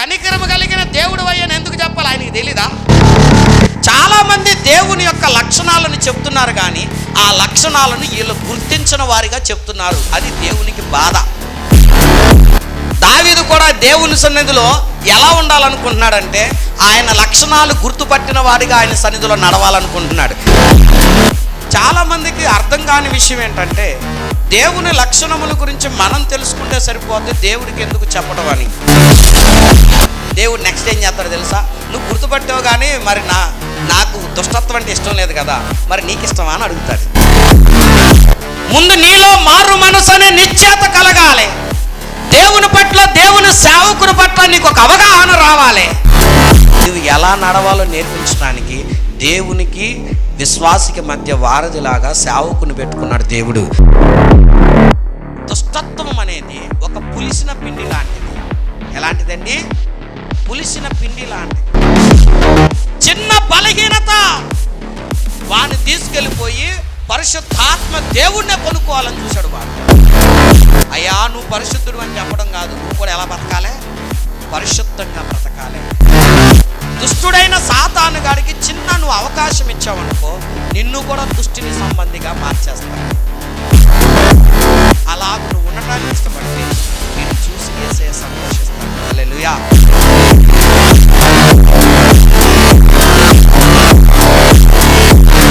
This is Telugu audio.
కనికరము కలిగిన దేవుడు అయ్యని ఎందుకు చెప్పాలి? ఆయనకి తెలీదా? చాలామంది దేవుని యొక్క లక్షణాలను చెప్తున్నారు కానీ ఆ లక్షణాలను వీళ్ళు గుర్తించిన వారిగా చెప్తున్నారు. అది దేవునికి బాధ. దావీదు కూడా దేవుని సన్నిధిలో ఎలా ఉండాలనుకుంటున్నాడంటే ఆయన లక్షణాలు గుర్తుపట్టిన వారిగా ఆయన సన్నిధిలో నడవాలనుకుంటున్నాడు. చాలామందికి అర్థం కాని విషయం ఏంటంటే దేవుని లక్షణముల గురించి మనం తెలుసుకుంటే సరిపోతే దేవుడికి ఎందుకు చెప్పడం అని. దేవుడు నెక్స్ట్ ఏం చేస్తాడో తెలుసా? నువ్వు గుర్తుపట్టావు కానీ మరి నా నాకు దుష్టత్వం అంటే ఇష్టం లేదు కదా మరి నీకు ఇష్టమా అని అడుగుతాడు. ముందు నీలో మారు మనసు అనే నిశ్చేత కలగాలి. దేవుని పట్ల దేవుని సేవకుని పట్ల నీకు ఒక అవగాహన రావాలి. నువ్వు ఎలా నడవాలో నేర్పించడానికి దేవునికి విశ్వాసికి మధ్య వారధిలాగా సేవకుని పెట్టుకున్నాడు దేవుడు. దుష్టత్వం అనేది ఒక పులిసిన పిండి లాంటిది. ఎలాంటిదండి? పులిసిన పిండి లాంటిది చిన్న బలహీనత. వాడిని తీసుకెళ్ళిపోయి పరిశుద్ధాత్మ దేవుణ్ణే కొనుక్కోవాలని చూశాడు వాడు. అయ్యా నువ్వు పరిశుద్ధుడు అని చెప్పడం కాదు. నువ్వు కూడా ఎలా బ్రతకాలే? పరిశుద్ధంగా బ్రతకాలే. దుష్టుడైన సాతాను గారికి చిన్న నువ్వు అవకాశం ఇచ్చావనుకో నిన్ను కూడా దుష్టిని సంబంధిగా మార్చేస్తాను